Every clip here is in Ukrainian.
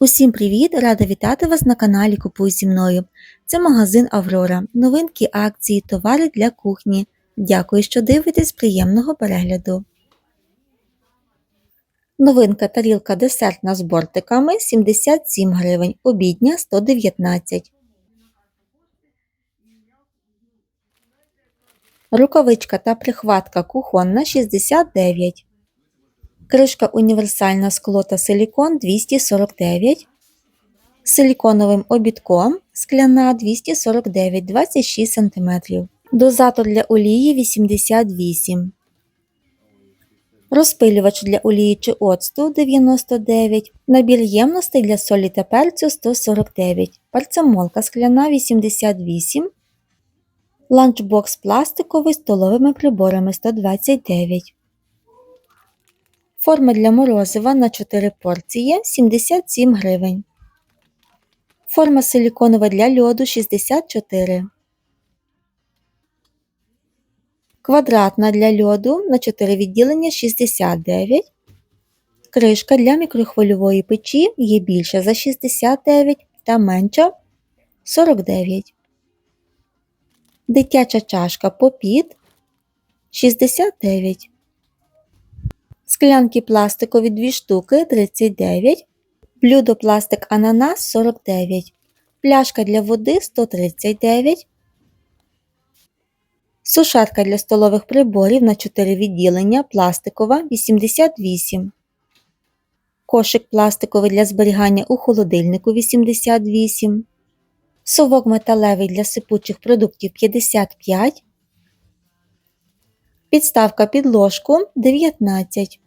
Усім привіт! Рада вітати вас на каналі Купуй зі мною. Це магазин Аврора. Новинки, акції, товари для кухні. Дякую, що дивитесь. Приємного перегляду. Новинка тарілка десертна з бортиками 77 гривень, обідня 119. Рукавичка та прихватка кухонна 69. Кришка універсальна скло та силікон 249. Силіконовим обідком скляна 249 26 см. Дозатор для олії 88. Розпилювач для олії чи оцту 99. Набір ємностей для солі та перцю 149. Парцемолка скляна 88. Ланчбокс пластиковий з столовими приборами 129. Форма для морозива на 4 порції 77 гривень. Форма силіконова для льоду 64. Квадратна для льоду на 4 відділення 69. Кришка для мікрохвильової печі є більша за 69 та менша 49. Дитяча чашка попід 69. Склянки пластикові 2 штуки 39. Блюдо пластик ананас 49. Пляшка для води 139. Сушарка для столових приборів на 4 відділення пластикова 88. Кошик пластиковий для зберігання у холодильнику 88. Совок металевий для сипучих продуктів 55. Підставка під ложку 19.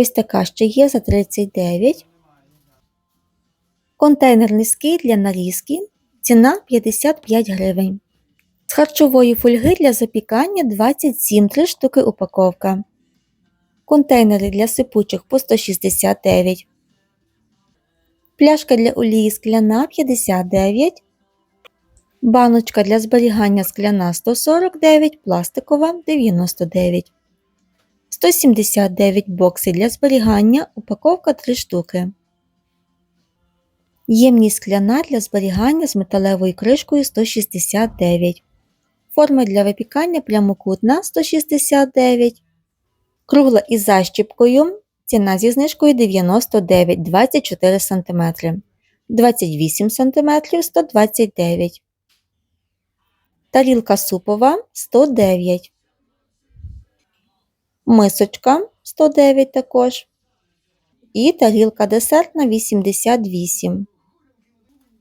Ось така ще є за 39. Контейнер низький для нарізки. Ціна 55 гривень. З харчової фольги для запікання 27 3 штуки упаковка. Контейнери для сипучих по 169. Пляшка для олії скляна 59. Баночка для зберігання скляна 149, пластикова 99. 179 бокси для зберігання, упаковка 3 штуки. Ємність скляна для зберігання з металевою кришкою 169. Форма для випікання прямокутна 169. Кругла із защіпкою. Ціна зі знижкою 99 24 см. 28 см 129 Тарілка супова 109 Мисочка 109 також. І тарілка десертна 88.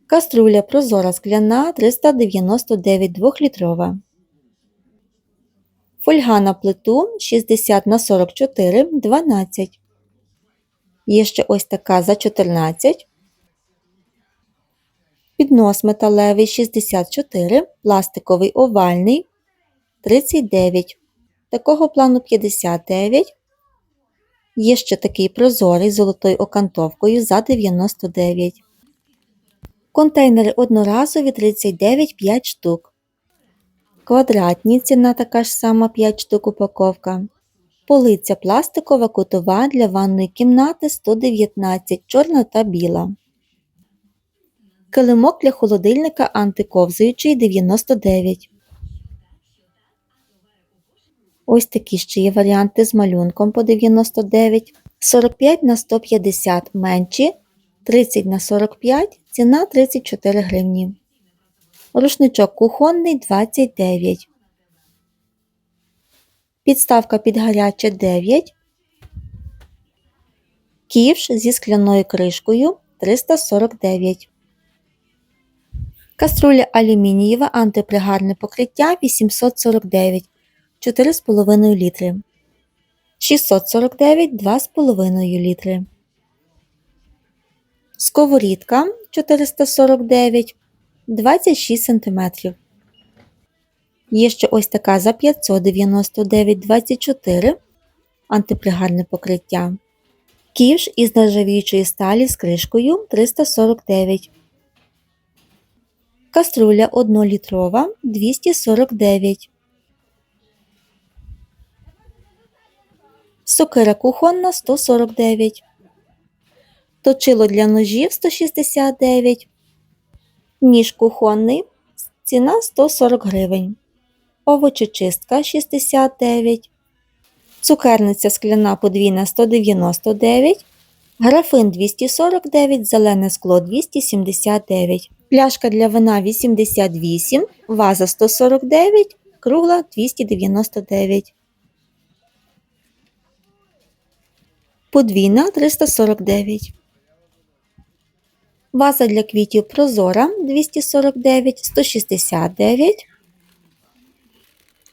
Каструля прозора скляна 399 2-літрова. Фольга на плиту 60 на 44 12. Є ще ось така за 14. Піднос металевий 64, пластиковий овальний 39. Такого плану 59. Є ще такий прозорий з золотою окантовкою за 99. Контейнери одноразові 39 5 штук. Квадратні ціна така ж сама 5 штук упаковка. Полиця пластикова кутова для ванної кімнати 119 чорна та біла. Килимок для холодильника антиковзуючий 99. Ось такі ще є варіанти з малюнком по 99, 45 на 150 менші, 30 на 45, ціна 34 гривні. Рушничок кухонний 29. Підставка під гаряче 9. Ківш зі скляною кришкою 349. Каструля алюмінієва антипригарне покриття 849 4,5 літри. 649 2,5 літри. Сковорідка 449 26 см. Є ще ось така за 599 24 антипригарне покриття. Ківш із нержавіючої сталі з кришкою 349. Каструля 1 літрова 249. Сокира кухонна 149. Точило для ножів 169. Ніж кухонний. Ціна 140 гривень. Овочечистка 69. Цукерниця скляна подвійна 199. Графин 249, зелене скло 279. Пляшка для вина 88, ваза 149, кругла 299. Подвійна 349. Ваза для квітів прозора 249, 169.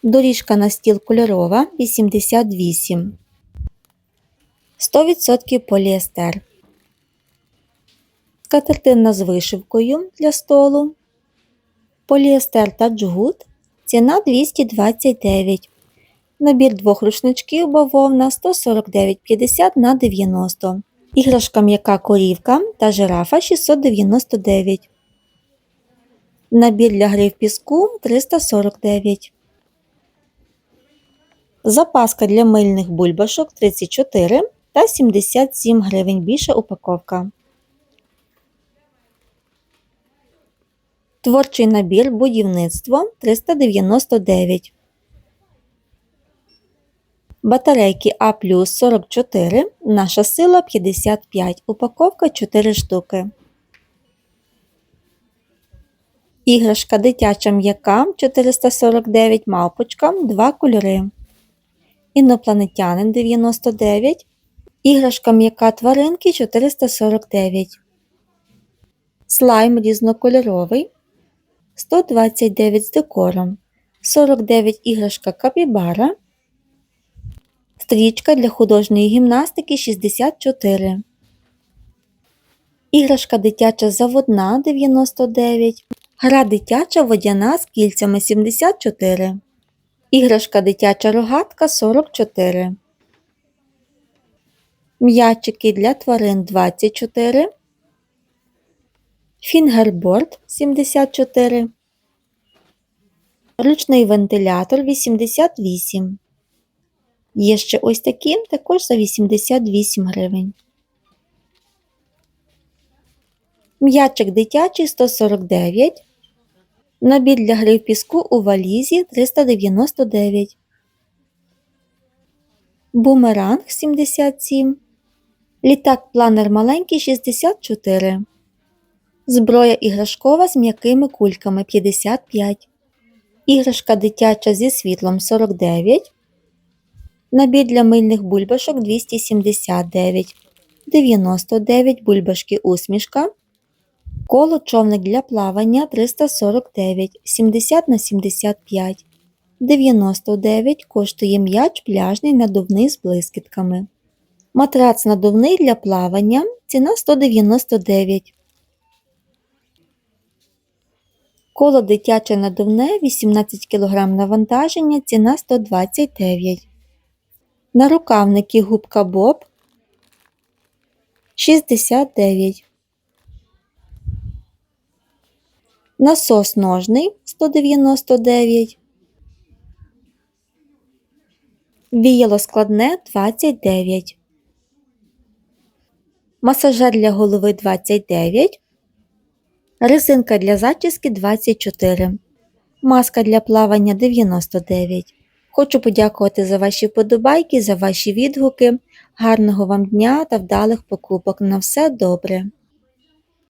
Доріжка на стіл кольорова 88. 100% поліестер. Скатертина з вишивкою для столу. Поліестер та джгут. Ціна 229. Набір двох рушничків бавовна 149,50 на 90. Іграшка м'яка корівка та жирафа 699. Набір для гри в піску 349. Запаска для мильних бульбашок 34 та 77 гривень більша упаковка. Творчий набір будівництво 399. Батарейки А плюс 44, наша сила 55, упаковка 4 штуки. Іграшка дитяча м'яка 449 мавпочка 2 кольори. Інопланетянин 99. Іграшка м'яка тваринки 449. Слайм різнокольоровий 129 з декором. 49 іграшка капібара. Стрічка для художньої гімнастики 64. Іграшка дитяча заводна 99. Гра дитяча водяна з кільцями 74. Іграшка дитяча рогатка 44. М'ячики для тварин 24. Фінгерборд 74. Ручний вентилятор 88. Є ще ось такі, також за 88 гривень. М'ячик дитячий 149. Набір для гри в піску у валізі 399. Бумеранг 77. Літак планер маленький 64. Зброя іграшкова з м'якими кульками 55. Іграшка дитяча зі світлом 49. Набір для мильних бульбашок 279. 99 бульбашки усмішка. Коло човник для плавання 349, 70 на 75. 99 коштує м'яч пляжний надувний з блискітками. Матрац надувний для плавання ціна 199. Коло дитяче надувне 18 кг навантаження ціна 129. Нарукавники губка Боб 69. Насос ножний 199. Віяло складне 29. Масажер для голови 29. Резинка для зачіски 24. Маска для плавання 99. Хочу подякувати за ваші вподобайки, за ваші відгуки. Гарного вам дня та вдалих покупок. На все добре!